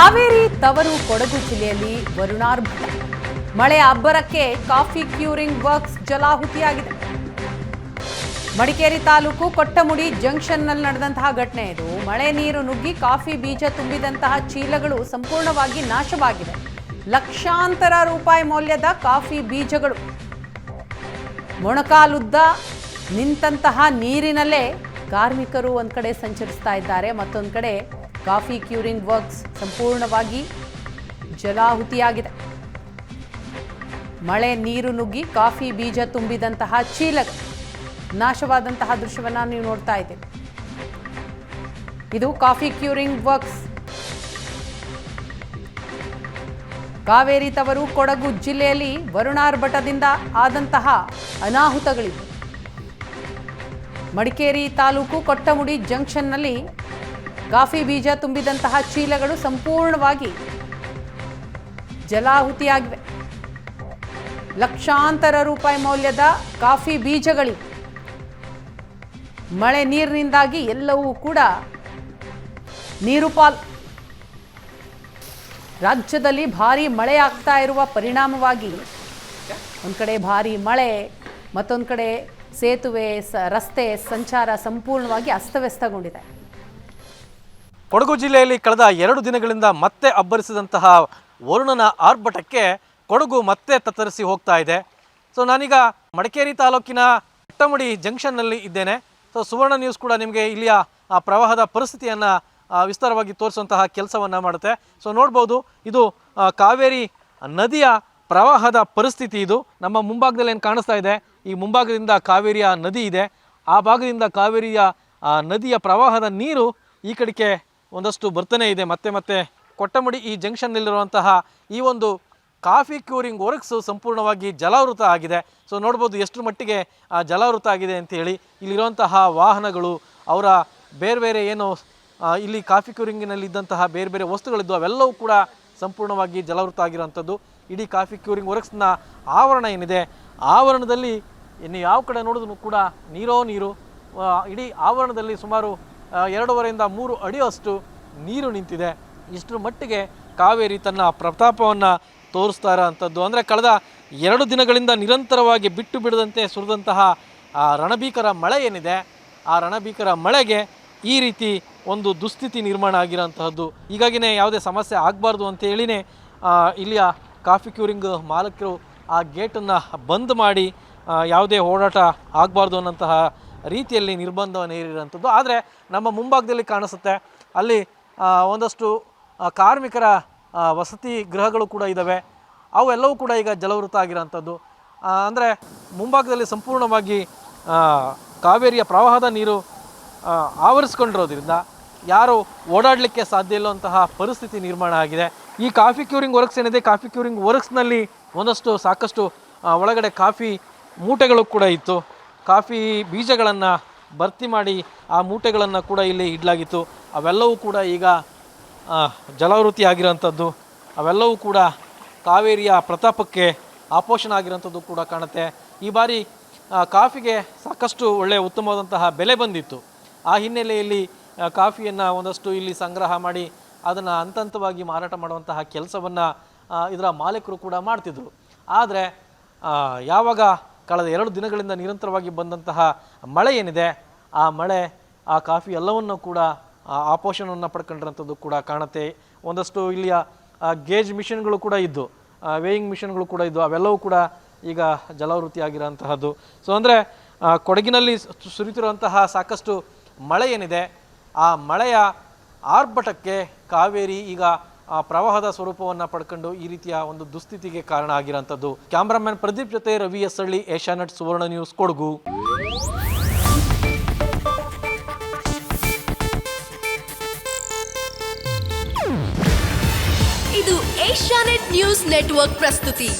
ಕಾವೇರಿ ತವರು ಕೊಡಗು ಜಿಲ್ಲೆಯಲ್ಲಿ ವರುಣಾರ್ಭಟ ಮಳೆ ಅಬ್ಬರಕ್ಕೆ ಕಾಫಿ ಕ್ಯೂರಿಂಗ್ ವರ್ಕ್ಸ್ ಜಲಾಹುತಿಯಾಗಿದೆ. ಮಡಿಕೇರಿ ತಾಲೂಕು ಕೊಟ್ಟಮುಡಿ ಜಂಕ್ಷನ್ನಲ್ಲಿ ನಡೆದಂತಹ ಘಟನೆ ಇದು. ಮಳೆ ನೀರು ನುಗ್ಗಿ ಕಾಫಿ ಬೀಜ ತುಂಬಿದಂತಹ ಚೀಲಗಳು ಸಂಪೂರ್ಣವಾಗಿ ನಾಶವಾಗಿವೆ. ಲಕ್ಷಾಂತರ ರೂಪಾಯಿ ಮೌಲ್ಯದ ಕಾಫಿ ಬೀಜಗಳು. ಮೊಣಕಾಲುದ್ದ ನಿಂತಹ ನೀರಿನಲ್ಲೇ ಕಾರ್ಮಿಕರು ಒಂದು ಕಡೆ ಸಂಚರಿಸ್ತಾ ಇದ್ದಾರೆ. ಮತ್ತೊಂದು ಕಡೆ ಕಾಫಿ ಕ್ಯೂರಿಂಗ್ ವರ್ಕ್ಸ್ ಸಂಪೂರ್ಣವಾಗಿ ಜಲಾಹುತಿಯಾಗಿದೆ. ಮಳೆ, ನೀರು ನುಗ್ಗಿ, ಕಾಫಿ ಬೀಜ ತುಂಬಿದಂತಹ ಚೀಲ ನಾಶವಾದಂತಹ ದೃಶ್ಯವನ್ನ ನೀವು ನೋಡ್ತಾ ಇದ್ದೀವಿ ಇದು ಕಾಫಿ ಕ್ಯೂರಿಂಗ್ ವರ್ಕ್ಸ್. ಕಾವೇರಿ ತವರು ಕೊಡಗು ಜಿಲ್ಲೆಯಲ್ಲಿ ವರುಣಾರ್ಭಟದಿಂದ ಆದಂತಹ ಅನಾಹುತಗಳಿವೆ. ಮಡಿಕೇರಿ ತಾಲೂಕು ಕೊಟ್ಟಮುಡಿ ಜಂಕ್ಷನ್ನಲ್ಲಿ ಕಾಫಿ ಬೀಜ ತುಂಬಿದಂತಹ ಚೀಲಗಳು ಸಂಪೂರ್ಣವಾಗಿ ಜಲಾಹುತಿಯಾಗಿವೆ. ಲಕ್ಷಾಂತರ ರೂಪಾಯಿ ಮೌಲ್ಯದ ಕಾಫಿ ಬೀಜಗಳಿವೆ ಮಳೆ ನೀರಿನಿಂದಾಗಿ ಎಲ್ಲವೂ ಕೂಡ ನೀರು ಪಾಲ್ ರಾಜ್ಯದಲ್ಲಿ ಭಾರಿ ಮಳೆ ಆಗ್ತಾ ಇರುವ ಪರಿಣಾಮವಾಗಿ ಒಂದು ಕಡೆ ಭಾರಿ ಮಳೆ, ಮತ್ತೊಂದು ಕಡೆ ಸೇತುವೆ ರಸ್ತೆ ಸಂಚಾರ ಸಂಪೂರ್ಣವಾಗಿ ಅಸ್ತವ್ಯಸ್ತಗೊಂಡಿದೆ. ಕೊಡಗು ಜಿಲ್ಲೆಯಲ್ಲಿ ಕಳೆದ ಎರಡು ದಿನಗಳಿಂದ ಮತ್ತೆ ಅಬ್ಬರಿಸಿದಂತಹ ವರುಣನ ಆರ್ಭಟಕ್ಕೆ ಕೊಡಗು ಮತ್ತೆ ತತ್ತರಿಸಿ ಹೋಗ್ತಾ ಇದೆ. ಸೊ ನಾನೀಗ ಮಡಿಕೇರಿ ತಾಲೂಕಿನ ಕಟ್ಟಮಡಿ ಜಂಕ್ಷನ್ನಲ್ಲಿ ಇದ್ದೇನೆ. ಸೊ ಸುವರ್ಣ ನ್ಯೂಸ್ ಕೂಡ ನಿಮಗೆ ಇಲ್ಲಿಯ ಪ್ರವಾಹದ ಪರಿಸ್ಥಿತಿಯನ್ನು ವಿಸ್ತಾರವಾಗಿ ತೋರಿಸುವಂತಹ ಕೆಲಸವನ್ನು ಮಾಡುತ್ತೆ. ಸೊ ನೋಡ್ಬೋದು, ಇದು ಕಾವೇರಿ ನದಿಯ ಪ್ರವಾಹದ ಪರಿಸ್ಥಿತಿ ಇದು. ನಮ್ಮ ಮುಂಭಾಗದಲ್ಲಿ ಏನು ಕಾಣಿಸ್ತಾ ಇದೆ? ಈ ಮುಂಭಾಗದಿಂದ ಕಾವೇರಿಯ ನದಿ ಇದೆ. ಆ ಭಾಗದಿಂದ ಕಾವೇರಿಯ ನದಿಯ ಪ್ರವಾಹದ ನೀರು ಈ ಕಡೆಗೆ ಒಂದಷ್ಟು ಬರ್ತನೆ ಇದೆ. ಮತ್ತೆ ಮತ್ತೆ ಕೊಟ್ಟಮಡಿ ಈ ಜಂಕ್ಷನ್ನಲ್ಲಿರುವಂತಹ ಈ ಒಂದು ಕಾಫಿ ಕ್ಯೂರಿಂಗ್ ವರ್ಕ್ಸ್ ಸಂಪೂರ್ಣವಾಗಿ ಜಲಾವೃತ ಆಗಿದೆ. ಸೊ ನೋಡ್ಬೋದು ಎಷ್ಟು ಮಟ್ಟಿಗೆ ಜಲಾವೃತ ಆಗಿದೆ ಅಂತೇಳಿ ಇಲ್ಲಿರುವಂತಹ ವಾಹನಗಳು, ಅವರ ಬೇರೆ ಬೇರೆ ಏನು ಇಲ್ಲಿ ಕಾಫಿ ಕ್ಯೂರಿಂಗಿನಲ್ಲಿ ಇದ್ದಂತಹ ಬೇರೆ ಬೇರೆ ವಸ್ತುಗಳಿದ್ದು, ಅವೆಲ್ಲವೂ ಕೂಡ ಸಂಪೂರ್ಣವಾಗಿ ಜಲಾವೃತ ಆಗಿರುವಂಥದ್ದು. ಇಡೀ ಕಾಫಿ ಕ್ಯೂರಿಂಗ್ ವರ್ಕ್ಸ್ನ ಆವರಣ ಏನಿದೆ, ಆವರಣದಲ್ಲಿ ಇನ್ನು ಯಾವ ಕಡೆ ನೋಡಿದ್ರು ಕೂಡ ನೀರೋ ನೀರು ಇಡೀ ಆವರಣದಲ್ಲಿ ಸುಮಾರು ಎರಡೂವರೆಯಿಂದ ಮೂರು ಅಡಿಯಷ್ಟು ನೀರು ನಿಂತಿದೆ. ಇಷ್ಟರ ಮಟ್ಟಿಗೆ ಕಾವೇರಿ ತನ್ನ ಪ್ರತಾಪವನ್ನು ತೋರಿಸ್ತಾ ಇರೋವಂಥದ್ದು ಅಂದರೆ ಕಳೆದ ಎರಡು ದಿನಗಳಿಂದ ನಿರಂತರವಾಗಿ ಬಿಟ್ಟು ಬಿಡದಂತೆ ಸುರಿದಂತಹ ಆ ರಣಭೀಕರ ಮಳೆ ಏನಿದೆ ಆ ರಣಭೀಕರ ಮಳೆಗೆ ಈ ರೀತಿ ಒಂದು ದುಸ್ಥಿತಿ ನಿರ್ಮಾಣ ಆಗಿರೋಂತಹದ್ದು. ಹೀಗಾಗಿನೇ ಯಾವುದೇ ಸಮಸ್ಯೆ ಆಗಬಾರ್ದು ಅಂತ ಹೇಳಿನೇ ಆ, ಇಲ್ಲಿಯ ಕಾಫಿ ಕ್ಯೂರಿಂಗ್ ಮಾಲಕರು ಆ ಗೇಟನ್ನು ಬಂದ್ ಮಾಡಿ ಯಾವುದೇ ಓಡಾಟ ಆಗಬಾರ್ದು ಅನ್ನೋಂತಹ ರೀತಿಯಲ್ಲಿ ನಿರ್ಬಂಧವನ್ನು ಹೇರಿರುವಂಥದ್ದು. ಆದರೆ ನಮ್ಮ ಮುಂಭಾಗದಲ್ಲಿ ಕಾಣಿಸುತ್ತೆ. ಅಲ್ಲಿ ಒಂದಷ್ಟು ಕಾರ್ಮಿಕರ ವಸತಿ ಗೃಹಗಳು ಕೂಡ ಇದ್ದಾವೆ ಅವೆಲ್ಲವೂ ಕೂಡ ಈಗ ಜಲವೃತ ಆಗಿರೋಂಥದ್ದು ಅಂದರೆ ಮುಂಭಾಗದಲ್ಲಿ ಸಂಪೂರ್ಣವಾಗಿ ಕಾವೇರಿಯ ಪ್ರವಾಹದ ನೀರು ಆವರಿಸ್ಕೊಂಡಿರೋದ್ರಿಂದ ಯಾರು ಓಡಾಡಲಿಕ್ಕೆ ಸಾಧ್ಯ ಇಲ್ಲವಂತಹ ಪರಿಸ್ಥಿತಿ ನಿರ್ಮಾಣ ಆಗಿದೆ. ಈ ಕಾಫಿ ಕ್ಯೂರಿಂಗ್ ವರ್ಕ್ಸ್ ಏನಿದೆ, ಕಾಫಿ ಕ್ಯೂರಿಂಗ್ ವರ್ಕ್ಸ್ನಲ್ಲಿ ಒಂದಷ್ಟು ಸಾಕಷ್ಟು ಒಳಗಡೆ ಕಾಫಿ ಮೂಟೆಗಳು ಕೂಡ ಇತ್ತು. ಕಾಫಿ ಬೀಜಗಳನ್ನು ಭರ್ತಿ ಮಾಡಿ ಆ ಮೂಟೆಗಳನ್ನು ಕೂಡ ಇಲ್ಲಿ ಇಡಲಾಗಿತ್ತು. ಅವೆಲ್ಲವೂ ಕೂಡ ಈಗ ಆ, ಜಲಾವೃತಿ ಆಗಿರೋಂಥದ್ದು ಅವೆಲ್ಲವೂ ಕೂಡ ಕಾವೇರಿಯ ಪ್ರತಾಪಕ್ಕೆ ಆಪೋಷಣ ಆಗಿರೋಂಥದ್ದು ಕೂಡ ಕಾಣುತ್ತೆ. ಈ ಬಾರಿ ಕಾಫಿಗೆ ಸಾಕಷ್ಟು ಒಳ್ಳೆಯ ಉತ್ತಮವಾದಂತಹ ಬೆಲೆ ಬಂದಿತ್ತು. ಆ ಹಿನ್ನೆಲೆಯಲ್ಲಿ ಕಾಫಿಯನ್ನು ಒಂದಷ್ಟು ಇಲ್ಲಿ ಸಂಗ್ರಹ ಮಾಡಿ ಅದನ್ನು ಹಂತ ಹಂತವಾಗಿ ಮಾರಾಟ ಮಾಡುವಂತಹ ಕೆಲಸವನ್ನು ಇದರ ಮಾಲೀಕರು ಕೂಡ ಮಾಡ್ತಿದ್ರು. ಆದರೆ ಯಾವಾಗ ಕಳೆದ ಎರಡು ದಿನಗಳಿಂದ ನಿರಂತರವಾಗಿ ಬಂದಂತಹ ಮಳೆ ಏನಿದೆ, ಆ ಮಳೆ, ಆ ಕಾಫಿ ಎಲ್ಲವನ್ನು ಕೂಡ, ಆ ಆಪೋಷಣವನ್ನು ಪಡ್ಕೊಂಡಿರೋಂಥದ್ದು ಕೂಡ ಕಾಣುತ್ತೆ. ಒಂದಷ್ಟು ಇಲ್ಲಿಯ ಗೇಜ್ ಮಿಷಿನ್ಗಳು ಕೂಡ ಇದ್ದು ವೇಯಿಂಗ್ ಮಿಷಿನ್ಗಳು ಕೂಡ ಇದ್ದು, ಅವೆಲ್ಲವೂ ಕೂಡ ಈಗ ಜಲಾವೃತಿ ಆಗಿರೋಂತಹದ್ದು ಸೊ ಅಂದರೆ ಕೊಡಗಿನಲ್ಲಿ ಸುರಿತಿರುವಂತಹ ಸಾಕಷ್ಟು ಮಳೆ ಏನಿದೆ, ಆ ಮಳೆಯ ಆರ್ಭಟಕ್ಕೆ ಕಾವೇರಿ ಈಗ ಆ ಪ್ರವಾಹದ ಸ್ವರೂಪವನ್ನು ಪಡ್ಕೊಂಡು ಈ ರೀತಿಯ ಒಂದು ದುಸ್ಥಿತಿಗೆ ಕಾರಣ ಆಗಿರೋಂಥದ್ದು. ಕ್ಯಾಮ್ರಾಮನ್ ಪ್ರದೀಪ್ ಜೊತೆ ರವಿ ಎಸ್ ಹಳ್ಳಿ ಏಷ್ಯಾನೆಟ್ ಸುವರ್ಣ ನ್ಯೂಸ್ ಕೊಡಗು. ಇದು ಏಷ್ಯಾನೆಟ್ ನ್ಯೂಸ್ ನೆಟ್ವರ್ಕ್ ಪ್ರಸ್ತುತಿ.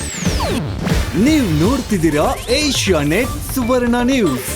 ನೀವು ನೋಡ್ತಿದ್ದೀರಾ ಏಷ್ಯಾನೆಟ್ ಸುವರ್ಣ ನ್ಯೂಸ್.